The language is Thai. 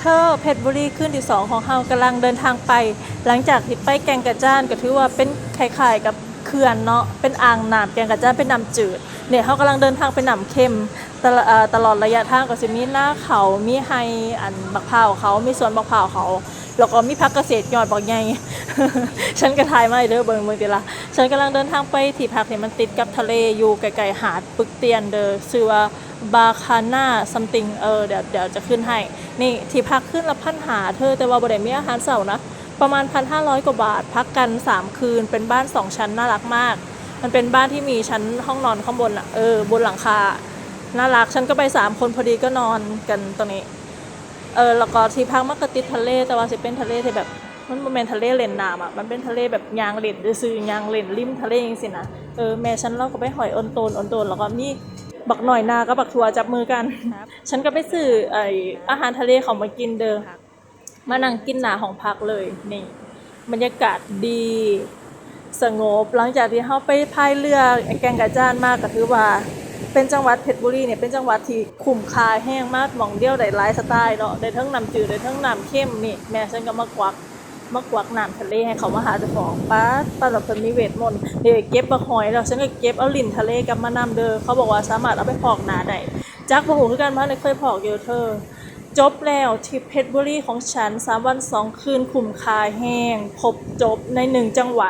เธอเพชรบุรีขึ้นที่สองของเฮากำลังเดินทางไป หลังจากที่ไปแกงกระจ้านก็ถือว่าเป็นคล้ายๆกับเขื่อนเนาะเป็นอ่างน้ำแกงกระจ้านเป็นน้ำจืดเนี่ยเขากำลังเดินทางไปน้ำเค็มตลอดเอ่อตลอดระยะทางก็จะมีหน้าเขามีไฮอันบักพร้าวเขามีสวนบักพร้าวเขาแล้วก็มีพักเกษตรยอดบักใหญ่ฉันก็ทายมาเด้อเบิ่งเบิ่งติละฉันกำลังเดินทางไปที่พักที่มันติดกับทะเลอยู่ไกลๆหาดปึกเตียนเด้อชื่อว่า บาคาน่าซัมติงเออเดี๋ยวเดี๋ยวจะขึ้นให้ นี่ที่พักขึ้นละพันหาเธอแต่ว่าบ่ได้มีอาหารเสาร์นะ ประมาณ 1,500 กว่าบาท พักกัน 3 คืน เป็นบ้าน 2 ชั้นน่ารักมาก มันเป็นบ้านที่มีชั้นห้องนอนข้างบนอะเออบนหลังคา น่ารัก ฉันก็ไป 3 คนพอดีก็นอนกันตรงนี้ เออแล้วก็ที่พักมันก็ติดทะเล แต่ว่าสิเป็นทะเลที่แบบมันบ่แม่นทะเลเลนน้ำอะ มันเป็นทะเลแบบยางเลนซื่อยางเลนริมทะเลจังซี่นะ เออแม่ฉันเราก็ไปหอยออนโตนออนโตนแล้วก็มี บักหน่อยนากับบักทัวจับมือกัน ฉันก็ไปซื้อไออาหารทะเลเขามากินเด้อมานั่งกินหนาของพักเลยนี่บรรยากาศดีสงบหลังจากที่เฮาไปพายเรือแกงกะจานมากก็ถือว่า เป็นจังหวัดเพชรบุรีเนี่ยเป็นจังหวัดที่คุ้มค่าแห้งมากหมองเดียวได้หลายสไตล์เนาะได้ทั้งน้ำจืดได้ทั้งน้ำเข้มนี่แม่ฉันก็มากวัก มากวักน้ำทะเลให้เขามาหาเจ้าของป้าป้าหลับเพิ่นมีเวทมนต์เดี๋ยวเก็บมาหอยแล้วฉันก็เก็บเอาลิ่นทะเลกลับมานำเด้อเขาบอกว่าสามารถเอาไปพอกหนาได้จักบ่ฮู้คือกันว่าในเคยพอกอยู่เธอจบแล้วทริปเพชรบุรีของฉัน 3 วัน 2 คืนคุ้มค่าแห้งครบจบในหนึ่งจังหวัด